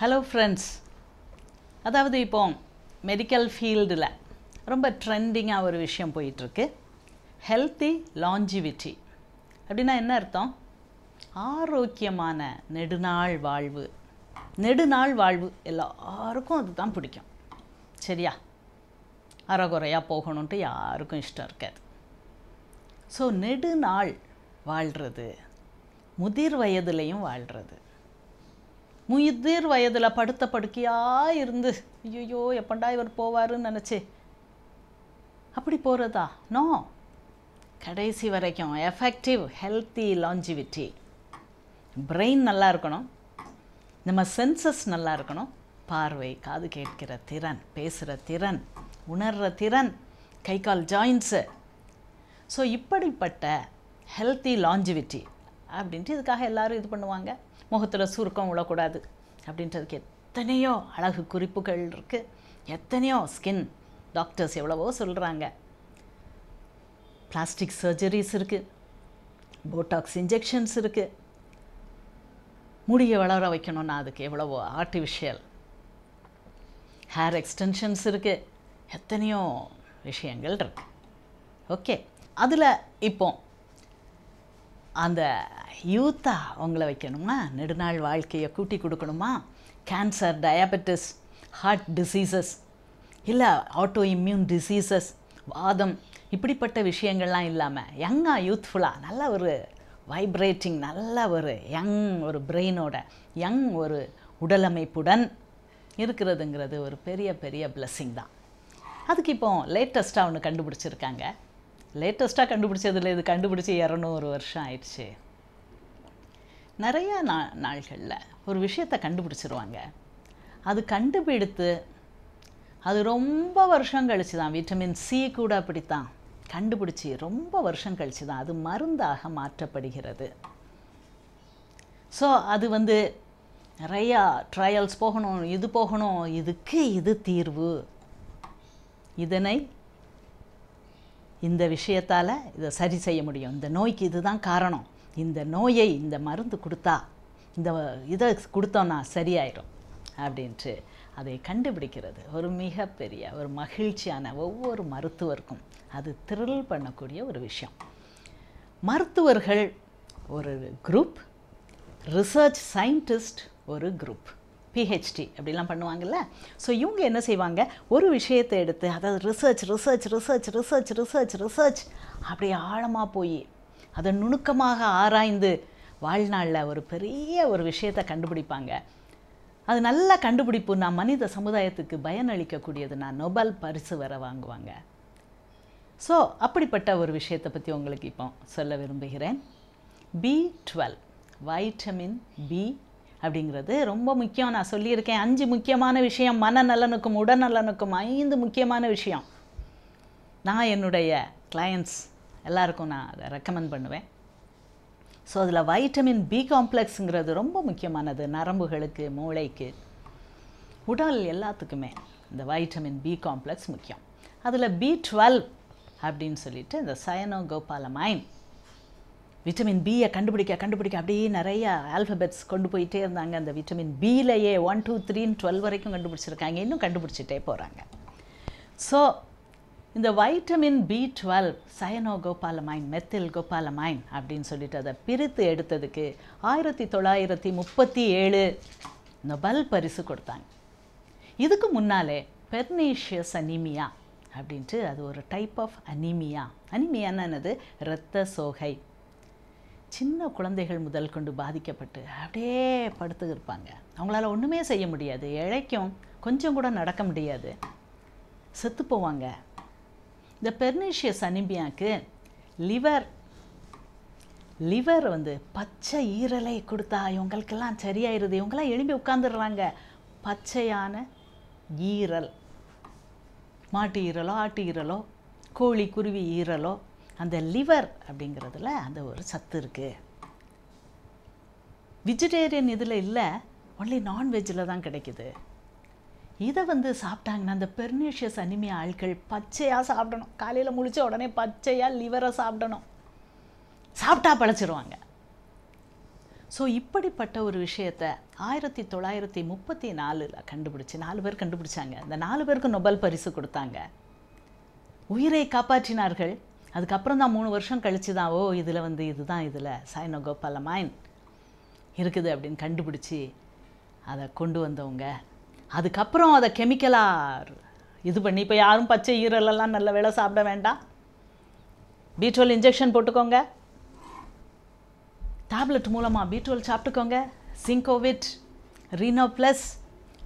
Hello friends அதாவது இப்போ medical ஃபீல்டில் ரொம்ப ட்ரெண்டிங்காக ஒரு விஷயம் போயிட்டுருக்கு. ஹெல்த்தி லாஞ்சிவிட்டி அப்படின்னா என்ன அர்த்தம்? ஆரோக்கியமான நெடுநாள் வாழ்வு. நெடுநாள் வாழ்வு எல்லாருக்கும் அதுதான் பிடிக்கும். சரியா? அறகுறையாக போகணுன்ட்டு யாருக்கும் இஷ்டம் இருக்காது. ஸோ நெடுநாள் வாழ்கிறது முதிர் வயதுலேயும் வாழ்கிறது முதிர் வயதில் படுத்த படுக்கையாக இருந்து. ஐயோ எப்பண்டா இவர் போவாருன்னு நினச்சி. அப்படி போகிறதா நோ. கடைசி வரைக்கும் எஃபெக்டிவ் ஹெல்த்தி லாஞ்சிவிட்டி பிரெயின் நல்லா இருக்கணும். நம்ம சென்சஸ் நல்லா இருக்கணும். பார்வை காது கேட்கிற திறன் பேசுகிற திறன் உணர்கிற திறன் கை கால் ஜாயின்ஸு ஸோ இப்படிப்பட்ட ஹெல்த்தி லாஞ்சிவிட்டி அப்படின்ட்டு இதுக்காக எல்லாரும் இது பண்ணுவாங்க. முகத்தில் சுருக்கம் விழக்கூடாது. அப்படின்றதுக்கு எத்தனையோ அழகு குறிப்புகள் இருக்குது எத்தனையோ ஸ்கின் டாக்டர்ஸ் எவ்வளவோ சொல்கிறாங்க பிளாஸ்டிக் சர்ஜரிஸ் இருக்குது போட்டாக்ஸ் இன்ஜெக்ஷன்ஸ் இருக்குது முடியை வளர வைக்கணும்னா அதுக்கு எவ்வளவோ ஆர்டிஃபிஷியல் ஹேர் எக்ஸ்டென்ஷன்ஸ் இருக்குது எத்தனையோ விஷயங்கள் இருக்கு. ஓகே அதில் இப்போ அந்த யூத்தாக உங்களை வைக்கணுமா? நெடுநாள் வாழ்க்கையை கூட்டி கொடுக்கணுமா? கேன்சர் டயபெட்டிஸ் ஹார்ட் டிசீசஸ் இல்லை ஆட்டோ இம்யூன் டிசீசஸ் வாதம் இப்படிப்பட்ட விஷயங்கள்லாம் இல்லாமல் யங்காக யூத்ஃபுல்லாக நல்ல ஒரு வைப்ரேட்டிங் நல்ல ஒரு யங் ஒரு பிரெயினோட யங் ஒரு உடலமைப்புடன் இருக்கிறதுங்கிறது ஒரு பெரிய பெரிய blessing தான். அதுக்கு இப்போ லேட்டஸ்ட்டாக ஒன்று கண்டுபிடிச்சிருக்காங்க. லேட்டஸ்ட்டாக கண்டுபிடிச்சதில் இது கண்டுபிடிச்சி இரநூறு வருஷம் ஆயிடுச்சு. நிறையா நா நாள்களில் ஒரு விஷயத்தை கண்டுபிடிச்சிருவாங்க. அது கண்டுபிடித்து அது ரொம்ப வருஷம் கழிச்சு தான் விட்டமின் சி கூட அப்படித்தான். கண்டுபிடிச்சி ரொம்ப வருஷம் கழிச்சு தான் அது மருந்தாக மாற்றப்படுகிறது. ஸோ அது வந்து நிறையா ட்ரையல்ஸ் போகணும் இது போகணும் இதுக்கு இது தீர்வு. இதனை இந்த விஷயத்தால் இதை சரி செய்ய முடியும். இந்த நோய்க்கு இதுதான் காரணம். இந்த நோயை இந்த மருந்து கொடுத்தா இந்த இதை கொடுத்தோன்னா சரியாயிடும் அப்படின்ட்டு அதை கண்டுபிடிக்கிறது ஒரு மிகப்பெரிய ஒரு மகிழ்ச்சியான ஒவ்வொரு மருத்துவருக்கும் அது த்ரில் பண்ணக்கூடிய ஒரு விஷயம். மருத்துவர்கள் ஒரு குரூப் ரிசர்ச் சயின்டிஸ்ட் ஒரு குரூப் பிஹெச்டி அப்படிலாம் பண்ணுவாங்கல்ல. ஸோ இவங்க என்ன செய்வாங்க? ஒரு விஷயத்தை எடுத்து அதாவது research research research research research research அப்படி ஆழமாக போய் அதை நுணுக்கமாக ஆராய்ந்து வாழ்நாளில் ஒரு பெரிய ஒரு விஷயத்தை கண்டுபிடிப்பாங்க. அது நல்ல நான் மனித சமுதாயத்துக்கு பயனளிக்கக்கூடியதுனா நொபல் பரிசு வர வாங்குவாங்க. ஸோ அப்படிப்பட்ட ஒரு விஷயத்தை பற்றி உங்களுக்கு இப்போ சொல்ல விரும்புகிறேன். பி டுவெல் வைட்டமின் பி அப்படிங்கிறது ரொம்ப முக்கியம். நான் சொல்லியிருக்கேன் அஞ்சு முக்கியமான விஷயம் மனநலனுக்கும் உடல்நலனுக்கும் ஐந்து முக்கியமான விஷயம். நான் என்னுடைய கிளையண்ட்ஸ் எல்லாருக்கும் நான் அதை ரெக்கமெண்ட் பண்ணுவேன். ஸோ அதில் வைட்டமின் பி காம்ப்ளெக்ஸுங்கிறது ரொம்ப முக்கியமானது. நரம்புகளுக்கு மூளைக்கு. உடல் எல்லாத்துக்குமே இந்த வைட்டமின் பி காம்ப்ளெக்ஸ் முக்கியம். அதில் பி டுவெல் அப்படின்னு சொல்லிட்டு இந்த சயனோ சயனோகோபாலமைன் விட்டமின் பியை கண்டுபிடிக்க கண்டுபிடிக்க அப்படியே நிறைய ஆல்ஃபபெட்ஸ் கொண்டு போயிட்டே இருந்தாங்க. அந்த விட்டமின் பியிலேயே ஒன் டூ த்ரீன்னு டுவெல் வரைக்கும் கண்டுபிடிச்சிருக்காங்க. இன்னும் கண்டுபிடிச்சிட்டே போகிறாங்க ஸோ இந்த vitamin B twelve cyanocobalamin methylcobalamin அப்படின்னு சொல்லிட்டு அதை பிரித்து எடுத்ததுக்கு ஆயிரத்தி தொள்ளாயிரத்தி முப்பத்தி ஏழு நொபல் பரிசு கொடுத்தாங்க. இதுக்கு முன்னாலே பெர்னீஷியஸ் அனீமியா அப்படின்ட்டு அது ஒரு டைப் ஆஃப் அனீமியா அனீமியான்னு என்னது? இரத்த சோகை. சின்ன குழந்தைகள் முதல் கொண்டு பாதிக்கப்பட்டு அப்படியே படுத்து இருப்பாங்க. அவங்களால ஒன்றுமே செய்ய முடியாது. இழைக்கும். கொஞ்சம் கூட நடக்க முடியாது. செத்து போவாங்க. இந்த பெர்னிஷியஸ் அனிமியாக்கு லிவர் லிவர் வந்து பச்சை ஈரலை கொடுத்தா இவங்களுக்கெல்லாம் சரியாயிருது. இவங்கெல்லாம் எழும்பி உட்காந்துடுறாங்க பச்சையான ஈரல். மாட்டு ஈரலோ ஆட்டு ஈரலோ கோழி குருவி ஈரலோ அந்த லிவர் அப்படிங்கிறதுல அந்த ஒரு சத்து இருக்குது வெஜிடேரியன் இதில் இல்லை ஒன்லி நான்வெஜ்ஜில் தான் கிடைக்குது. இதை வந்து சாப்பிட்டாங்கன்னா அந்த பெர்னிஷியஸ் அனிமியா ஆட்கள் பச்சையாக சாப்பிடணும். காலையில் முழிச்ச உடனே பச்சையாக லிவரை சாப்பிடணும். சாப்பிட்டா பழச்சிருவாங்க. ஸோ இப்படிப்பட்ட ஒரு விஷயத்தை ஆயிரத்தி தொள்ளாயிரத்தி முப்பத்தி நாலில் கண்டுபிடிச்சி நாலு பேர் கண்டுபிடிச்சாங்க. இந்த நாலு பேருக்கு நொபல் பரிசு கொடுத்தாங்க. உயிரை காப்பாற்றினார்கள். அதுக்கப்புறம் தான் மூணு வருஷம் கழித்து தான் ஓ இதில் வந்து இதுதான் இதில் சைனோகோபாலமைன் இருக்குது அப்படின்னு கண்டுபிடிச்சி அதை கொண்டு வந்தவங்க. அதுக்கப்புறம் அதை கெமிக்கலாக இது பண்ணி இப்போ யாரும் பச்சை ஈரலெல்லாம் நல்ல வேலை சாப்பிட வேண்டாம். பீட்ரோல் இன்ஜெக்ஷன் போட்டுக்கோங்க. டேப்லெட் மூலமாக பீட்ரோல் சாப்பிட்டுக்கோங்க. சிங்கோவிட் ரீனோ ப்ளஸ்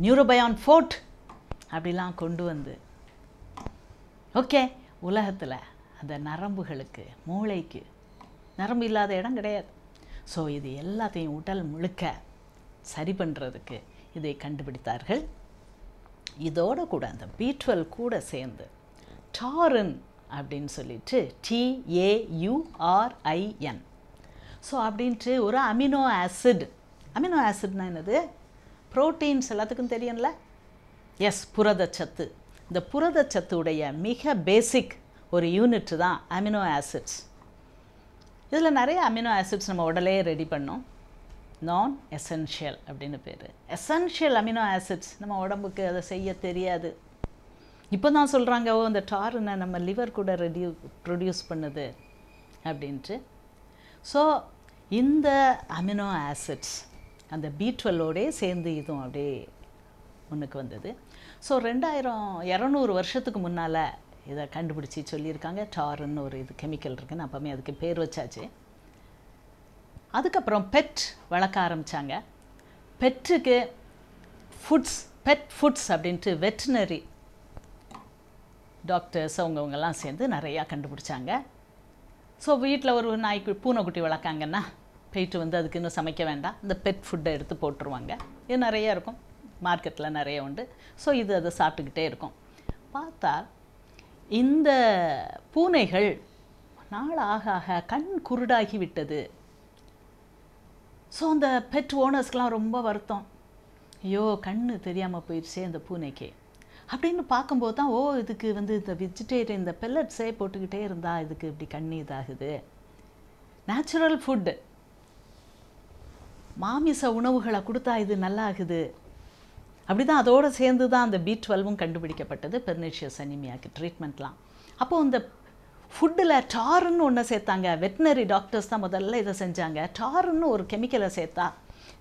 நியூரோபயான் ஃபோர்ட் அப்படிலாம் கொண்டு வந்து. ஓகே உலகத்தில் அந்த நரம்புகளுக்கு மூளைக்கு. நரம்பு இல்லாத இடம் கிடையாது. ஸோ இது எல்லாத்தையும் உடல் முழுக்க சரி பண்ணுறதுக்கு இதை கண்டுபிடித்தார்கள். இதோடு கூட அந்த பீட்வெல் கூட சேர்ந்து டாரன் அப்படின்னு சொல்லிட்டு டிஏயுஆர்ஐஎன் ஸோ அப்படின்ட்டு ஒரு அமினோ ஆசிட். அமினோ ஆசிட்னா என்னது? ப்ரோட்டீன்ஸ் எல்லாத்துக்கும் தெரியும்ல? எஸ் புரதச்சத்து. இந்த புரதச்சத்துடைய மிக பேசிக் ஒரு யூனிட் தான் அமினோ ஆசிட்ஸ் இதில் நிறைய அமினோ ஆசிட்ஸ் நம்ம உடலே ரெடி பண்ணோம். நான் எசென்ஷியல் அப்படின்னு பேர். எசென்ஷியல் அமினோ ஆசிட்ஸ் நம்ம உடம்புக்கு அதை செய்ய தெரியாது. இப்போ தான் சொல்கிறாங்க ஓ அந்த டாருனை நம்ம லிவர் கூட ரெடியூ ப்ரொடியூஸ் பண்ணுது? அப்படின்ட்டு. ஸோ இந்த அமினோ ஆசிட்ஸ் அந்த பி டுவெல்லோடே சேர்ந்து இதுவும் அப்படியே முன்னுக்கு வந்தது. ஸோ ரெண்டாயிரம் இரநூறு வருஷத்துக்கு முன்னால் இதை கண்டுபிடிச்சி சொல்லியிருக்காங்க. டாருன்னு ஒரு இது கெமிக்கல் இருக்குன்னு அப்போமே அதுக்கு பேர் வச்சாச்சு. அதுக்கப்புறம் பெட் வளர்க்க ஆரம்பித்தாங்க பெட்டுக்கு ஃபுட்ஸ் பெட் ஃபுட்ஸ் அப்படின்ட்டு வெட்டினரி டாக்டர்ஸ் அவங்கவுங்கெல்லாம் சேர்ந்து நிறையா கண்டுபிடிச்சாங்க. ஸோ வீட்டில் ஒரு நாய்க்கு பூனைக்குட்டி வளர்க்காங்கன்னா போயிட்டு வந்து அதுக்கு இன்னும் சமைக்க வேண்டாம். இந்த பெட் ஃபுட்டை எடுத்து போட்டுருவாங்க. இது நிறையா இருக்கும். மார்க்கெட்டில் நிறைய உண்டு. ஸோ இது அதை சாப்பிட்டுக்கிட்டே இருக்கும். பார்த்தா இந்த பூனைகள் நாள் ஆக ஆக கண் குருடாகி விட்டது ஸோ அந்த பெட் ஓனர்ஸ்க்கெலாம் ரொம்ப வருத்தம். ஐயோ கண் தெரியாமல் போயிடுச்சே அந்த பூனைக்கு. அப்படின்னு பார்க்கும்போது தான் ஓ இதுக்கு வந்து இந்த வெஜிடேரியன் இந்த பெல்லட்ஸே போட்டுக்கிட்டே இருந்தால் இதுக்கு இப்படி கண்ணு இதாகுது. நேச்சுரல் ஃபுட்டு மாமிச உணவுகளை கொடுத்தா இது நல்லாகுது. அப்படி தான் அதோடு சேர்ந்து தான் அந்த பி டுவெல்வும் கண்டுபிடிக்கப்பட்டது. பெர்னிஷியஸ் அனிமியாக்கு ட்ரீட்மெண்ட்லாம் அப்போது இந்த ஃபுட்டில் டாருன்னு ஒன்று சேர்த்தாங்க. வெட்டினரி டாக்டர்ஸ் தான் முதல்ல இதை செஞ்சாங்க. டாருன்னு ஒரு கெமிக்கலை சேர்த்தா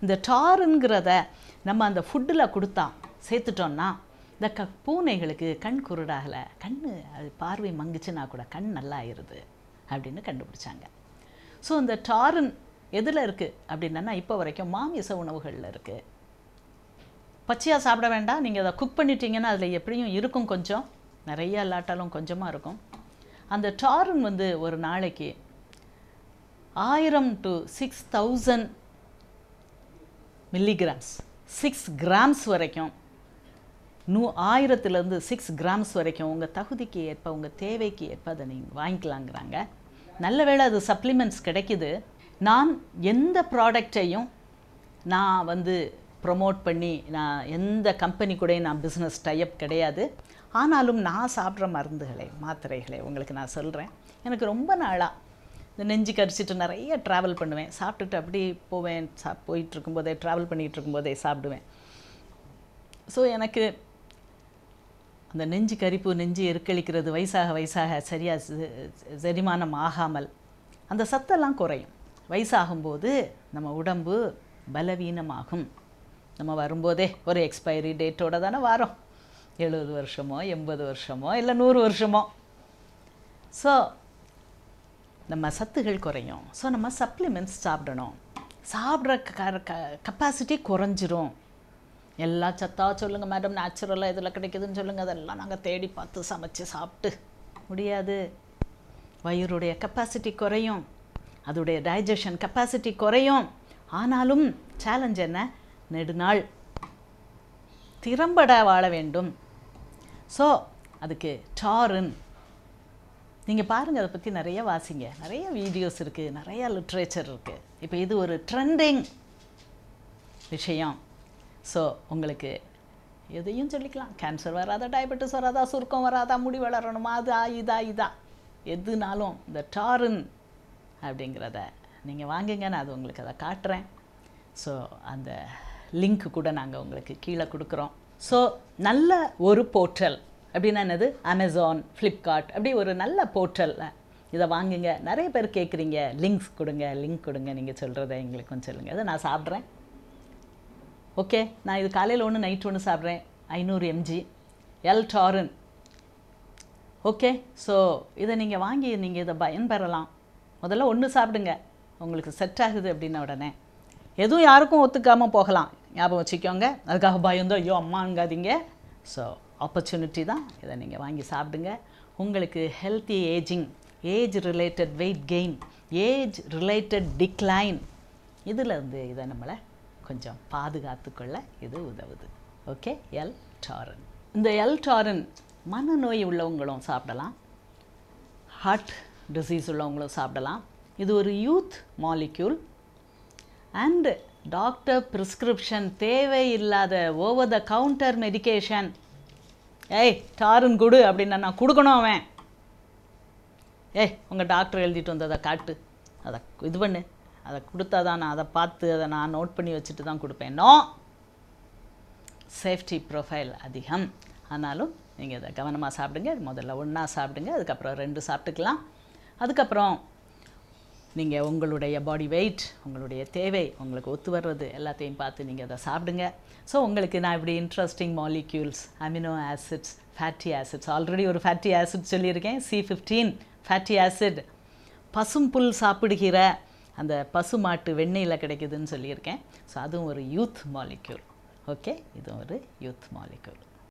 இந்த டாருங்கிறத நம்ம அந்த ஃபுட்டில் கொடுத்தா சேர்த்துட்டோன்னா இந்த க பூனைகளுக்கு கண் குருடாகலை கண் அது பார்வை மங்குச்சுன்னா கூட கண் நல்லா ஆயிடுது அப்படின்னு கண்டுபிடிச்சாங்க. ஸோ இந்த டாரன் எதில் இருக்குது அப்படின்னா இப்போ வரைக்கும் மாமிச உணவுகளில் இருக்குது பச்சையாக சாப்பிட வேண்டாம். நீங்கள் அதை குக் பண்ணிட்டீங்கன்னா அதில் எப்படியும் இருக்கும் கொஞ்சம். நிறைய இல்லாட்டாலும் கொஞ்சமாக இருக்கும். அந்த டாரன் வந்து ஒரு நாளைக்கு ஆயிரம் to six thousand milligrams six grams வரைக்கும். நூ ஆயிரத்துலேருந்து சிக்ஸ் கிராம்ஸ் வரைக்கும். உங்கள் தகுதிக்கு ஏற்ப உங்கள் தேவைக்கு ஏற்ப அதை நீங்கள் வாங்கிக்கலாங்கிறாங்க. நல்ல வேளை அது சப்ளிமெண்ட்ஸ் கிடைக்குது. நான் எந்த ப்ராடக்டையும் நான் வந்து ப்ரொமோட் பண்ணி நான் எந்த கம்பெனி கூட நான் பிஸ்னஸ் டைப் கிடையாது. ஆனாலும் நான் சாப்பிட்ற மருந்துகளை மாத்திரைகளை உங்களுக்கு நான் சொல்கிறேன் எனக்கு ரொம்ப நாளாக இந்த நெஞ்சு கரிச்சிட்டு நிறைய ட்ராவல் பண்ணுவேன். சாப்பிட்டுட்டு அப்படி போவேன். சா போயிட்டு இருக்கும்போதே ட்ராவல் பண்ணிகிட்டு இருக்கும்போதே சாப்பிடுவேன். ஸோ எனக்கு அந்த நெஞ்சு கரிப்பு நெஞ்சு எருக்களிக்கிறது வயசாக வயசாக சரியாக செரிமானம் ஆகாமல் அந்த சத்தெல்லாம் குறையும். வயசாகும்போது நம்ம உடம்பு பலவீனமாகும். நம்ம வரும்போதே ஒரு எக்ஸ்பைரி டேட்டோட தானே வரோம். எழுபது வருஷமோ எண்பது வருஷமோ இல்லை நூறு வருஷமோ. ஸோ நம்ம சத்துகள் குறையும். ஸோ நம்ம சப்ளிமெண்ட்ஸ் சாப்பிடணும். சாப்பிட்ற க கப்பாசிட்டி குறைஞ்சிரும். எல்லா சத்தாக சொல்லுங்கள் மேடம் நேச்சுரலாக இதில் கிடைக்குதுன்னு சொல்லுங்கள் அதெல்லாம் நாங்கள் தேடி பார்த்து சமைச்சு சாப்பிட்டு முடியாது. வயிறுடைய கெப்பாசிட்டி குறையும். அதோடைய டைஜஷன் கெப்பாசிட்டி குறையும். ஆனாலும் சேலஞ்ச் என்ன? நெடுநாள். திறம்பட வாழ வேண்டும். ஸோ அதுக்கு டாரன். நீங்கள் பாருங்கள் அதை பற்றி நிறைய வாசிங்க. நிறைய வீடியோஸ் இருக்குது நிறைய லிட்ரேச்சர் இருக்குது இப்போ இது ஒரு ட்ரெண்டிங் விஷயம். ஸோ உங்களுக்கு எதையும் சொல்லிக்கலாம். கேன்சர் வராதா டயபெட்டிஸ் வராதா சுருக்கம் வராதா முடி வளரணுமா அது இதா இதா. எதுனாலும் இந்த டாருன் அப்படிங்கிறத நீங்கள் வாங்குங்க நான் அது உங்களுக்கு அதை காட்டுறேன். ஸோ அந்த லிங்க் கூட நாங்கள் உங்களுக்கு கீழே கொடுக்குறோம். ஸோ நல்ல ஒரு போர்ட்டல் அப்படின்னா என்னது? அமேசான் ஃப்ளிப்கார்ட் அப்படி ஒரு நல்ல போர்ட்டலில் இதை வாங்குங்க. நிறைய பேர் கேட்குறீங்க. லிங்க்ஸ் கொடுங்க லிங்க் கொடுங்க. நீங்கள் சொல்கிறத எங்களுக்கு கொஞ்சம் சொல்லுங்கள் அதை நான் சாப்பிட்றேன். ஓகே நான் இது காலையில் ஒன்று நைட் ஒன்று சாப்பிட்றேன். ஐநூறு MG L taurine okay so இதை நீங்கள் வாங்கி நீங்கள் இதை பயன்பெறலாம். முதல்ல ஒன்று சாப்பிடுங்க. உங்களுக்கு செட் ஆகுது அப்படின்ன உடனே. எதுவும் யாருக்கும் ஒத்துக்காமல் போகலாம். ஞாபகம் வச்சுக்கோங்க. அதுக்காக பயந்தோ ஐயோ அம்மாங்காதீங்க. ஸோ ஆப்பர்ச்சுனிட்டி தான். இதை நீங்கள் வாங்கி சாப்பிடுங்க. உங்களுக்கு healthy ageing age related weight gain age related decline இதில் இருந்து இதை நம்மளை கொஞ்சம் பாதுகாத்துக்கொள்ள இது உதவுது. ஓகே எல் டாரன் இந்த எல் டாரன் மனநோய் உள்ளவங்களும் சாப்பிடலாம். ஹார்ட் டிசீஸ் உள்ளவங்களும் சாப்பிடலாம். இது ஒரு youth molecule and doctor prescription தேவையில்லாத ஓவர் த கவுண்டர் மெடிக்கேஷன் ஏய் டாருன் கொடு அப்படின்னு நான் கொடுக்கணும் அவன். ஏய் உங்கள் டாக்டர் எழுதிட்டு வந்ததை காட்டு. அதை இது பண்ணு. அதை கொடுத்தா தான் நான் அதை பார்த்து அதை நான் நோட் பண்ணி வச்சுட்டு தான் கொடுப்பேன். நோ சேஃப்டி ப்ரொஃபைல் அதிகம். ஆனாலும் நீங்கள் இதை கவனமாக சாப்பிடுங்க. முதல்ல ஒன்றா சாப்பிடுங்க. அதுக்கப்புறம் ரெண்டு சாப்பிட்டுக்கலாம். அதுக்கப்புறம் நீங்கள் உங்களுடைய பாடி வெயிட் உங்களுடைய தேவை உங்களுக்கு ஒத்து வர்றது எல்லாத்தையும் பார்த்து நீங்கள் அதை சாப்பிடுங்க. ஸோ உங்களுக்கு நான் இப்படி interesting molecules amino acids fatty acids already ஒரு ஃபேட்டி ஆசிட் சொல்லியிருக்கேன் சி ஃபிஃப்டீன் ஃபேட்டி ஆசிட் பசும்புல் சாப்பிடுகிற அந்த பசுமாட்டு வெண்ணெயில் கிடைக்குதுன்னு சொல்லியிருக்கேன். ஸோ அதுவும் ஒரு யூத் மாலிக்யூல் ஓகே இதுவும் ஒரு யூத் மாலிக்யூல்